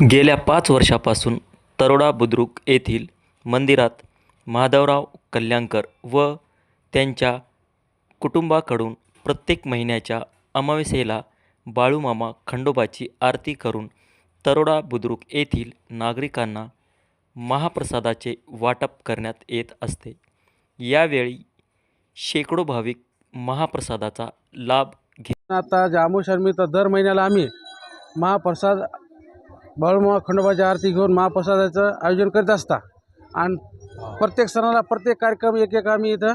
गेल्या पाच वर्षापासून तरोडा बुद्रुक येथील मंदिरात माधवराव कल्याणकर व त्यांच्या कुटुंबाकडून प्रत्येक महिन्याच्या अमावस्येला बाळूमामा खंडोबाची आरती करून तरोडा बुद्रुक येथील नागरिकांना महाप्रसादाचे वाटप करण्यात येत असते. यावेळी शेकडो भाविक महाप्रसादाचा लाभ घेत आता जांबूशर्मी तर दर महिन्याला आम्ही महाप्रसाद बाळूमामा खंडोबाची आरती घेऊन महाप्रसादाचं आयोजन करीत असता. आणि प्रत्येक सणाला प्रत्येक कार्यक्रम एक एक आम्ही इथं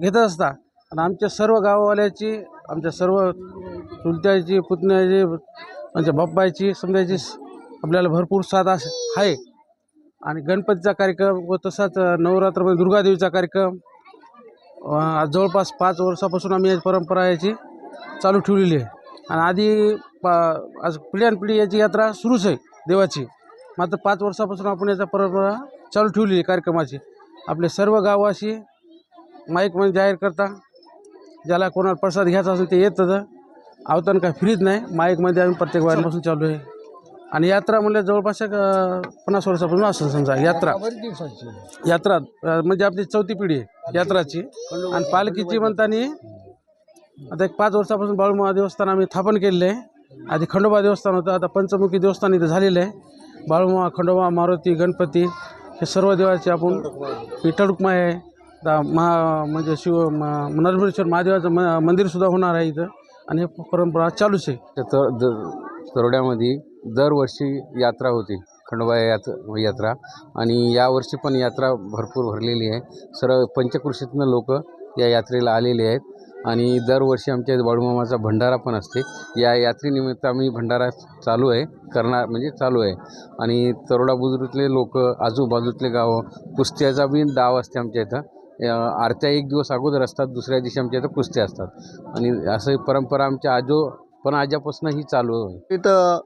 घेत असता. आणि आमच्या सर्व गाववाल्याची आमच्या सर्व चुलत्याची पुतण्याची आमच्या बाप्पाची समजायची आपल्याला भरपूर साथ अस आहे. आणि गणपतीचा कार्यक्रम व तसाच नवरात्रमध्ये दुर्गादेवीचा कार्यक्रम आज जवळपास पाच वर्षापासून आम्ही याची परंपरा याची चालू ठेवलेली आहे. आणि आधी पा आज पिढ्यानपिढी याची यात्रा सुरूच आहे. देवाची. मात्र पाच वर्षापासून आपण याचा परंपरा चालू ठेवली आहे कार्यक्रमाची. आपले सर्व गावाशी माईकमध्ये जाहीर करता ज्याला कोणाला प्रसाद घ्यायचा असेल ते येतं आवताना काय फ्रीज नाही. माईकमध्ये आम्ही प्रत्येक वारपासून चालू आहे. आणि यात्रा म्हणल्या जवळपास पन्नास वर्षापासून असेल समजा यात्रा. यात्रा म्हणजे आपली चौथी पिढी आहे यात्राची. आणि पालखीची म्हणताना आता एक पाच वर्षापासून बाळू महादेवस्थान आम्ही स्थापन केलेलं आहे. आधी खंडोबा देवस्थान होतं आता पंचमुखी देवस्थान इथं झालेलं आहे. बाळूमा खंडोबा मारुती गणपती हे सर्व देवाचे आपण विठ्ठल आहे. दा महा म्हणजे शिव म- महादेवाचं म मंदिरसुद्धा होणार आहे इथं. आणि परंपरा चालूच आहे. तर द तरोड्यामध्ये दरवर्षी यात्रा होती खंडोबा यात यात्रा. आणि यावर्षी पण यात्रा भरपूर भरलेली आहे. सर्व पंचकृषीतनं लोक या यात्रेला आलेले आहेत. आणि दरवर्षी आमच्या इथं बाळूमामाचा भंडारा पण असते. या यात्रेनिमित्त आम्ही भंडारा चालू आहे करणार म्हणजे चालू आहे. आणि तरोडा बुजुरीतले लोक आजूबाजूतले गावं कुस्त्याचा बी डाव असते आमच्या इथं. आरत्या एक दिवस अगोदर असतात दुसऱ्या दिवशी आमच्या इथं कुस्त्या असतात. आणि असं परंपरा आमच्या आजो पण आजापासून ही चालू आहे. इथं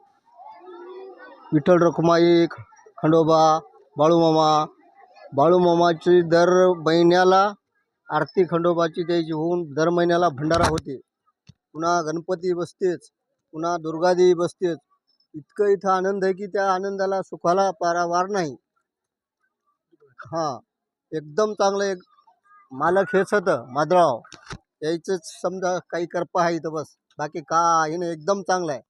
विठ्ठल रखुमाई खंडोबा बाळूमामा बाळूमामाची दर महिन्याला आरती खंडोबाची त्याची होऊन दर महिन्याला भंडारा होते. पुन्हा गणपती बसतेच पुन्हा दुर्गादेवी बसतेच. इतकं इथं आनंद आहे की त्या आनंदाला सुखाला पारावार नाही. हां एकदम चांगलं एक मालक हेच होतं माधराव यायचंच समजा काही करपा आहे इथं बस. बाकी काही नाही एकदम चांगलं आहे.